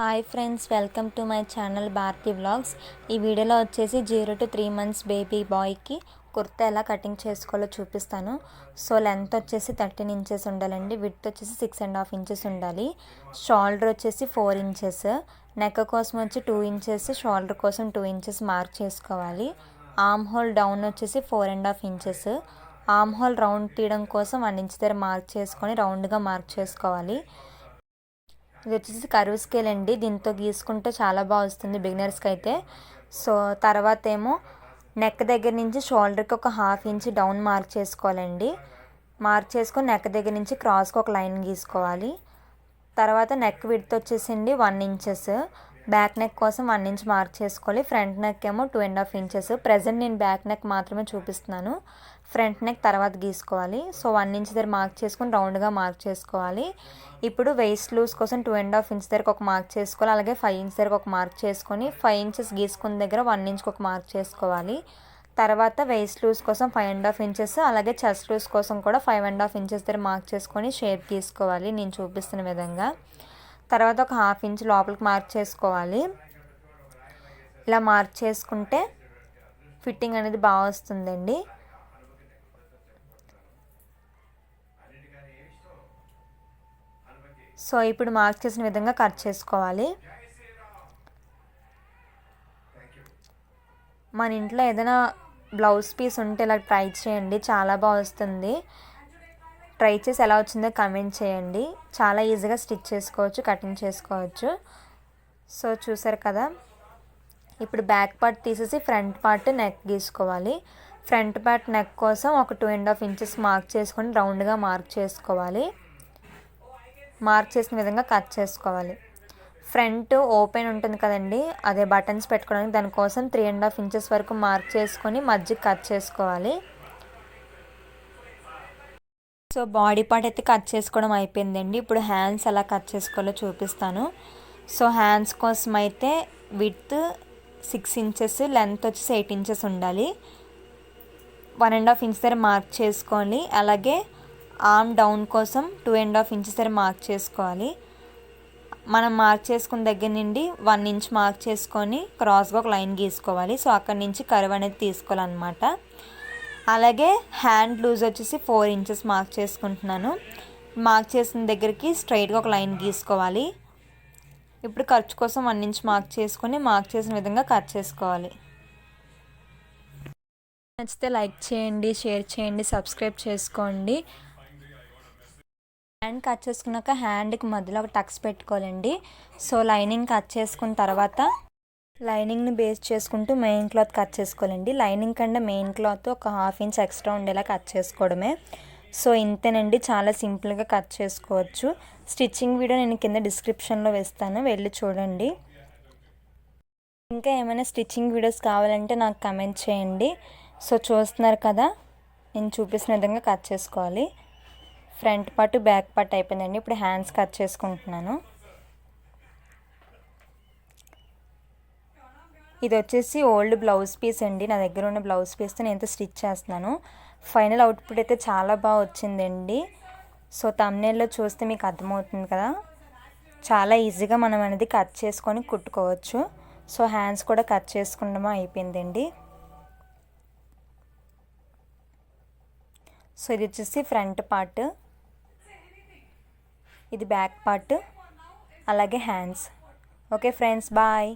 Hi friends welcome to my channel Bharathi vlogs ఈ వీడియోలో వచ్చేసి zero to three months baby బాయ్కి కుర్తా ఎలా కటింగ్ చేసుకోవాలో చూపిస్తాను. సో లెంత్ వచ్చేసి థర్టీన్ ఇంచెస్ ఉండాలండి. విత్ వచ్చేసి సిక్స్ అండ్ హాఫ్ ఇంచెస్ ఉండాలి. షోల్డర్ వచ్చేసి ఫోర్ ఇంచెస్ నెక్ కోసం వచ్చి టూ ఇంచెస్ షోల్డర్ కోసం టూ ఇంచెస్ మార్క్ చేసుకోవాలి. ఆమ్ హోల్ డౌన్ వచ్చేసి four and half inches armhole round తీయడం కోసం వన్ ఇంచ్ దగ్గర మార్క్ చేసుకొని రౌండ్గా మార్క్ చేసుకోవాలి. ఇది వచ్చేసి కరువు స్కేల్ అండి. దీంతో గీసుకుంటే చాలా బాగా వస్తుంది బిగినర్స్కి అయితే. సో తర్వాత ఏమో నెక్ దగ్గర నుంచి షోల్డర్కి ఒక హాఫ్ ఇంచ్ డౌన్ మార్క్ చేసుకోవాలండి. మార్క్ చేసుకొని నెక్ దగ్గర నుంచి క్రాస్కి ఒక లైన్ గీసుకోవాలి. తర్వాత నెక్ విడ్త్ వచ్చేసిండి వన్ ఇంచెస్ బ్యాక్ నెక్ కోసం వన్ ఇంచ్ మార్క్ చేసుకోవాలి. ఫ్రంట్ నెక్ ఏమో two and half inches. Present నేను బ్యాక్ నెక్ మాత్రమే చూపిస్తున్నాను. ఫ్రంట్ నెక్ తర్వాత గీసుకోవాలి. సో వన్ ఇంచ్ దగ్గర మార్క్ చేసుకొని రౌండ్గా మార్క్ చేసుకోవాలి. ఇప్పుడు వెయిస్ట్ లూస్ కోసం టూ అండ్ హాఫ్ ఇంచ్ దగ్గర ఒక మార్క్ చేసుకోవాలి. అలాగే ఫైవ్ ఇంచ్ దగ్గర ఒక మార్క్ చేసుకొని ఫైవ్ ఇంచెస్ గీసుకున్న దగ్గర వన్ ఇంచ్కి ఒక మార్క్ చేసుకోవాలి. తర్వాత వెయిస్ట్ లూస్ కోసం ఫైవ్ అండ్ హాఫ్ ఇంచెస్ అలాగే చెస్ట్ లూస్ కోసం కూడా ఫైవ్ అండ్ హాఫ్ ఇంచెస్ దగ్గర మార్క్ చేసుకొని షేప్ తీసుకోవాలి నేను చూపిస్తున్న విధంగా. తర్వాత ఒక హాఫ్ ఇంచ్ లోపలికి మార్క్ చేసుకోవాలి. ఇలా మార్క్ చేసుకుంటే ఫిట్టింగ్ అనేది బాగా వస్తుందండి. సో ఇప్పుడు మార్క్ చేసిన విధంగా కట్ చేసుకోవాలి. మన ఇంట్లో ఏదైనా బ్లౌజ్ పీస్ ఉంటే ఇలా ట్రై చేయండి. చాలా బాగా వస్తుంది. ట్రై చేసి ఎలా వచ్చిందో కమెంట్ చేయండి. చాలా ఈజీగా స్టిచ్ చేసుకోవచ్చు కటింగ్ చేసుకోవచ్చు. సో చూసారు కదా? ఇప్పుడు బ్యాక్ పార్ట్ తీసేసి ఫ్రంట్ పార్ట్ నెక్ గీసుకోవాలి. ఫ్రంట్ పార్ట్ నెక్ కోసం ఒక two and half inches mark చేసుకొని రౌండ్గా మార్క్ చేసుకోవాలి. మార్క్ చేసిన విధంగా కట్ చేసుకోవాలి. ఫ్రంట్ ఓపెన్ ఉంటుంది కదండి అదే బటన్స్ పెట్టుకోవడానికి దానికోసం త్రీ అండ్ హాఫ్ ఇంచెస్ వరకు మార్క్ చేసుకొని మధ్య కట్ చేసుకోవాలి. సో బాడీ పార్ట్ అయితే కట్ చేసుకోవడం అయిపోయిందండి. ఇప్పుడు హ్యాండ్స్ ఎలా కట్ చేసుకోవాలో చూపిస్తాను. సో హ్యాండ్స్ కోసం అయితే విత్ సిక్స్ ఇంచెస్ లెంత్ వచ్చేసి ఎయిట్ ఇంచెస్ ఉండాలి. వన్ అండ్ హాఫ్ ఇంచ్ దగ్గర మార్క్ చేసుకోవాలి. అలాగే ఆర్మ్ డౌన్ కోసం టూ అండ్ హాఫ్ ఇంచెస్ దగ్గర మార్క్ చేసుకోవాలి. మనం మార్క్ చేసుకున్న దగ్గర నుండి వన్ ఇంచ్ మార్క్ చేసుకొని క్రాస్గా ఒక లైన్ గీసుకోవాలి. సో అక్కడి నుంచి కరువు అనేది తీసుకోవాలన్నమాట. అలాగే హ్యాండ్ లూజ్ వచ్చేసి ఫోర్ ఇంచెస్ మార్క్ చేసుకుంటున్నాను. మార్క్ చేసిన దగ్గరికి స్ట్రైట్గా ఒక లైన్ గీసుకోవాలి. ఇప్పుడు ఖర్చు కోసం వన్ ఇంచ్ మార్క్ చేసుకొని మార్క్ చేసిన విధంగా కట్ చేసుకోవాలి. నచ్చితే లైక్ చేయండి షేర్ చేయండి సబ్స్క్రైబ్ చేసుకోండి. హ్యాండ్ కట్ చేసుకున్నాక హ్యాండ్కి మధ్యలో ఒక టక్స్ పెట్టుకోవాలండి. సో లైనింగ్ కట్ చేసుకున్న తర్వాత లైనింగ్ని బేస్ చేసుకుంటూ మెయిన్ క్లాత్ కట్ చేసుకోవాలండి. లైనింగ్ కంటే మెయిన్ క్లాత్ ఒక హాఫ్ ఇంచ్ ఎక్స్ట్రా ఉండేలా కట్ చేసుకోవడమే. సో ఇంతేనండి. చాలా సింపుల్గా కట్ చేసుకోవచ్చు. స్టిచ్చింగ్ వీడియో నేను కింద డిస్క్రిప్షన్లో వేస్తాను. వెళ్ళి చూడండి. ఇంకా ఏమైనా స్టిచ్చింగ్ వీడియోస్ కావాలంటే నాకు కమెంట్ చేయండి. సో చూస్తున్నారు కదా? నేను చూపిస్తున్న విధంగా కట్ చేసుకోవాలి. ఫ్రంట్ పార్ట్ బ్యాక్ పార్ట్ అయిపోయిందండి. ఇప్పుడు హ్యాండ్స్ కట్ చేసుకుంటున్నాను. ఇది వచ్చేసి ఓల్డ్ బ్లౌజ్ పీస్ అండి. నా దగ్గర ఉన్న బ్లౌజ్ పీస్తో నేను స్టిచ్ చేస్తున్నాను. ఫైనల్ అవుట్పుట్ అయితే చాలా బాగా వచ్చిందండి. సో తమ్నేల్లో చూస్తే మీకు అర్థమవుతుంది కదా? చాలా ఈజీగా మనం అనేది కట్ చేసుకొని కుట్టుకోవచ్చు. సో హ్యాండ్స్ కూడా కట్ చేసుకుండమో అయిపోయిందండి. సో ఇది వచ్చేసి ఫ్రంట్ పార్ట్. ఇది బ్యాక్ పార్ట్. అలాగే హ్యాండ్స్. Okay friends bye.